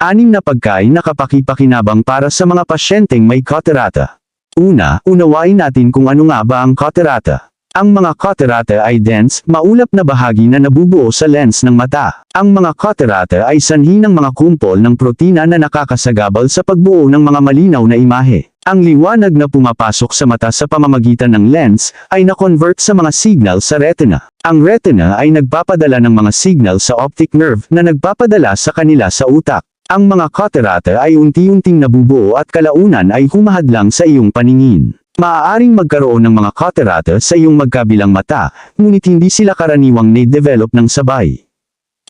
Anim na pagkain na kapakipakinabang para sa mga pasyenteng may catarata. Una, unawain natin kung ano nga ba ang catarata. Ang mga catarata ay dense, maulap na bahagi na nabubuo sa lens ng mata. Ang mga catarata ay sanhi ng mga kumpol ng protina na nakakasagabal sa pagbuo ng mga malinaw na imahe. Ang liwanag na pumapasok sa mata sa pamamagitan ng lens ay na-convert sa mga signal sa retina. Ang retina ay nagpapadala ng mga signal sa optic nerve na nagpapadala sa kanila sa utak. Ang mga catarata ay unti-unting nabubuo at kalaunan ay humahadlang sa iyong paningin. Maaaring magkaroon ng mga catarata sa iyong magkabilang mata, ngunit hindi sila karaniwang na-develop ng sabay.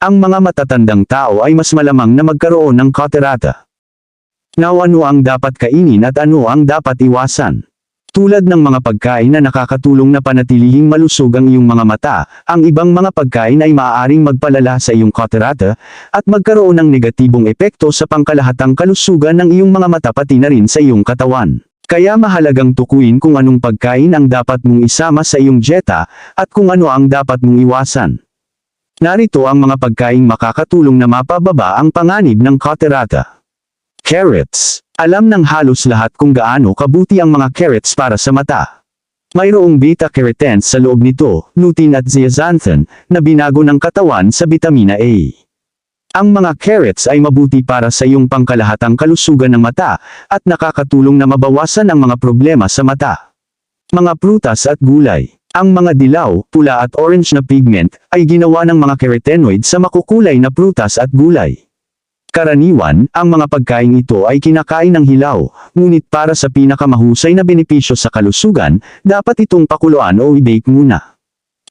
Ang mga matatandang tao ay mas malamang na magkaroon ng catarata. Now ano ang dapat kainin at ano ang dapat iwasan? Tulad ng mga pagkain na nakakatulong na panatilihing malusog ang iyong mga mata, ang ibang mga pagkain ay maaaring magpalala sa iyong catarata, at magkaroon ng negatibong epekto sa pangkalahatang kalusugan ng iyong mga mata pati na rin sa iyong katawan. Kaya mahalagang tukuyin kung anong pagkain ang dapat mong isama sa iyong dieta, at kung ano ang dapat mong iwasan. Narito ang mga pagkaing makakatulong na mapababa ang panganib ng catarata. Carrots. Alam ng halos lahat kung gaano kabuti ang mga carrots para sa mata. Mayroong beta-carotene sa loob nito, lutein at zeaxanthin, na binago ng katawan sa bitamina A. Ang mga carrots ay mabuti para sa iyong pangkalahatang kalusugan ng mata, at nakakatulong na mabawasan ang mga problema sa mata. Mga prutas at gulay. Ang mga dilaw, pula at orange na pigment, ay ginawa ng mga carotenoid sa makukulay na prutas at gulay. Karaniwan, ang mga pagkain ito ay kinakain ng hilaw, ngunit para sa pinakamahusay na benepisyo sa kalusugan, dapat itong pakuluan o i-bake muna.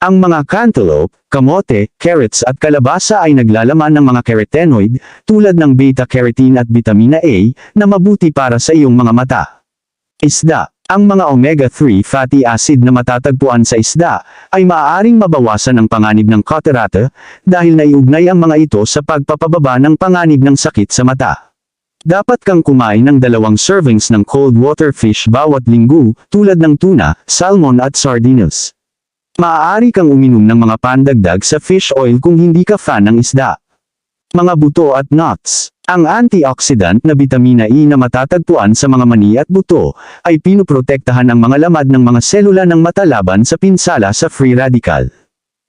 Ang mga cantaloupe, kamote, carrots at kalabasa ay naglalaman ng mga carotenoid, tulad ng beta-carotene at vitamina A, na mabuti para sa iyong mga mata. Isda. Ang mga omega-3 fatty acid na matatagpuan sa isda, ay maaaring mabawasan ang panganib ng catarata, dahil naiugnay ang mga ito sa pagpapababa ng panganib ng sakit sa mata. Dapat kang kumain ng dalawang servings ng cold water fish bawat linggo, tulad ng tuna, salmon at sardines. Maaari kang uminom ng mga pandagdag sa fish oil kung hindi ka fan ng isda. Mga buto at nuts. Ang antioxidant na vitamina E na matatagpuan sa mga mani at buto, ay pinuprotektahan ang mga lamad ng mga selula ng mata laban sa pinsala sa free radical.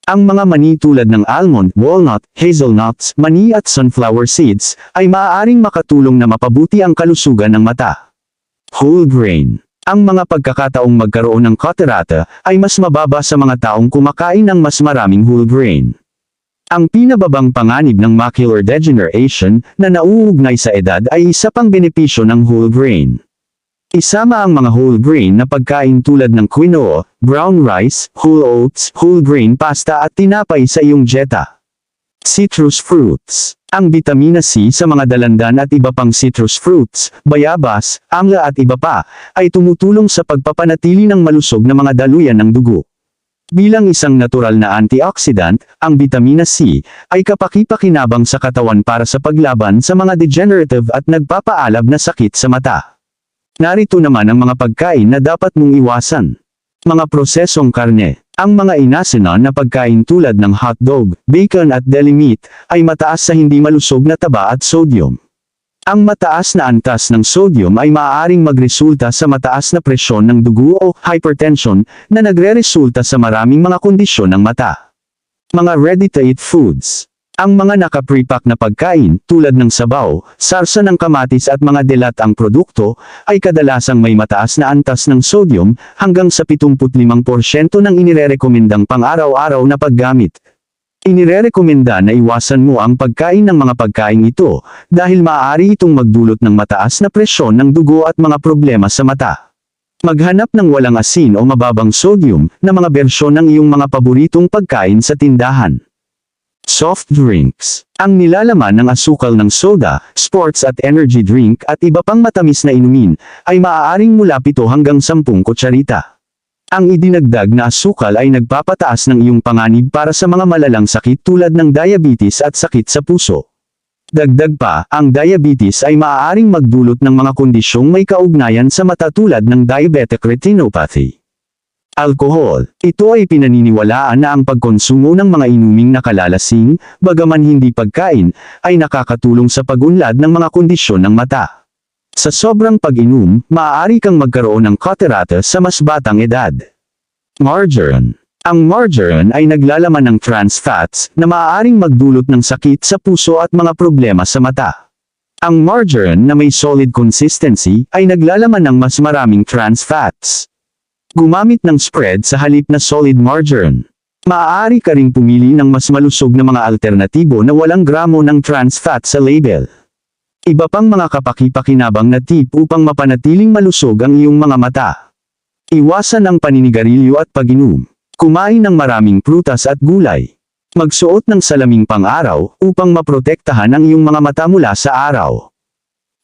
Ang mga mani tulad ng almond, walnut, hazelnuts, mani at sunflower seeds, ay maaaring makatulong na mapabuti ang kalusugan ng mata. Whole grain. Ang mga pagkakataong magkaroon ng catarata, ay mas mababa sa mga taong kumakain ng mas maraming whole grain. Ang pinababang panganib ng macular degeneration na nauugnay sa edad ay isa pang benepisyo ng whole grain. Isama ang mga whole grain na pagkain tulad ng quinoa, brown rice, whole oats, whole grain pasta at tinapay sa iyong dieta. Citrus fruits. Ang vitamina C sa mga dalandan at iba pang citrus fruits, bayabas, amla at iba pa, ay tumutulong sa pagpapanatili ng malusog na mga daluyan ng dugo. Bilang isang natural na antioxidant, ang vitamina C ay kapakipakinabang sa katawan para sa paglaban sa mga degenerative at nagpapaalab na sakit sa mata. Narito naman ang mga pagkain na dapat mong iwasan. Mga prosesong karne. Ang mga inasinan na pagkain tulad ng hotdog, bacon at deli meat ay mataas sa hindi malusog na taba at sodium. Ang mataas na antas ng sodium ay maaaring magresulta sa mataas na presyon ng dugo o hypertension na nagre-resulta sa maraming mga kondisyon ng mata. Mga ready-to-eat foods. Ang mga nakaprepack na pagkain, tulad ng sabaw, sarsa ng kamatis at mga dilatang produkto, ay kadalasang may mataas na antas ng sodium, hanggang sa 75% ng inirerekomendang pang-araw-araw na paggamit. Inirerekomenda na iwasan mo ang pagkain ng mga pagkain ito, dahil maaari itong magdulot ng mataas na presyon ng dugo at mga problema sa mata. Maghanap ng walang asin o mababang sodium, na mga bersyon ng iyong mga paboritong pagkain sa tindahan. Soft drinks. Ang nilalaman ng asukal ng soda, sports at energy drink at iba pang matamis na inumin, ay maaaring mula 7 hanggang 10 kutsarita. Ang idinagdag na asukal ay nagpapataas ng iyong panganib para sa mga malalang sakit tulad ng diabetes at sakit sa puso. Dagdag pa, ang diabetes ay maaaring magdulot ng mga kondisyong may kaugnayan sa mata tulad ng diabetic retinopathy. Alkohol. Ito ay pinaniniwalaan na ang pagkonsumo ng mga inuming nakalalasing, bagaman hindi pagkain, ay nakakatulong sa pag-unlad ng mga kondisyon ng mata. Sa sobrang pag-inom, maaari kang magkaroon ng catarata sa mas batang edad. Margarine. Ang margarine ay naglalaman ng trans fats na maaaring magdulot ng sakit sa puso at mga problema sa mata. Ang margarine na may solid consistency ay naglalaman ng mas maraming trans fats. Gumamit ng spread sa halip na solid margarine. Maaari ka ring pumili ng mas malusog na mga alternatibo na walang gramo ng trans fat sa label. Iba pang mga kapaki-pakinabang na tip upang mapanatiling malusog ang iyong mga mata. Iwasan ang paninigarilyo at pag-inom. Kumain ng maraming prutas at gulay. Magsuot ng salaming pang-araw upang maprotektahan ang iyong mga mata mula sa araw.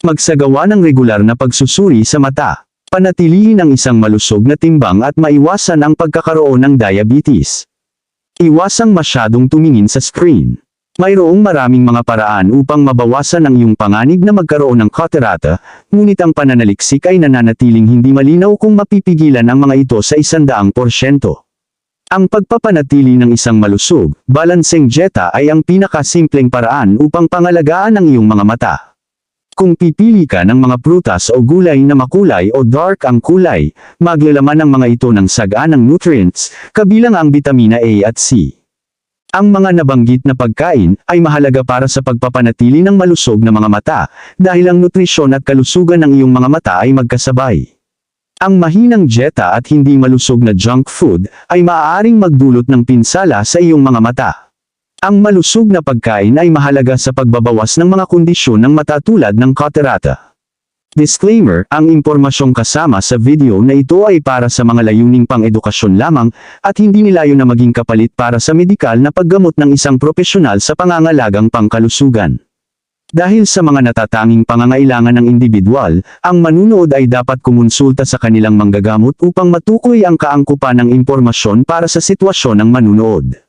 Magsagawa ng regular na pagsusuri sa mata. Panatilihin ang isang malusog na timbang at maiwasan ang pagkakaroon ng diabetes. Iwasang masyadong tumingin sa screen. Mayroong maraming mga paraan upang mabawasan ang iyong panganib na magkaroon ng catarata, ngunit ang pananaliksik ay nananatiling hindi malinaw kung mapipigilan ang mga ito sa isandaang porsyento. Ang pagpapanatili ng isang malusog, balancing dieta ay ang pinakasimpleng paraan upang pangalagaan ang iyong mga mata. Kung pipili ka ng mga prutas o gulay na makulay o dark ang kulay, maglalaman ang mga ito ng saganang nutrients, kabilang ang vitamina A at C. Ang mga nabanggit na pagkain ay mahalaga para sa pagpapanatili ng malusog na mga mata, dahil ang nutrisyon at kalusugan ng iyong mga mata ay magkasabay. Ang mahinang dieta at hindi malusog na junk food ay maaaring magdulot ng pinsala sa iyong mga mata. Ang malusog na pagkain ay mahalaga sa pagbabawas ng mga kondisyon ng mata tulad ng catarata. Disclaimer, ang impormasyong kasama sa video na ito ay para sa mga layuning pang-edukasyon lamang, at hindi nilayo na maging kapalit para sa medikal na paggamot ng isang profesional sa pangangalagang pangkalusugan. Dahil sa mga natatanging pangangailangan ng individual, ang manunood ay dapat kumonsulta sa kanilang manggagamot upang matukoy ang kaangkupan ng impormasyon para sa sitwasyon ng manunood.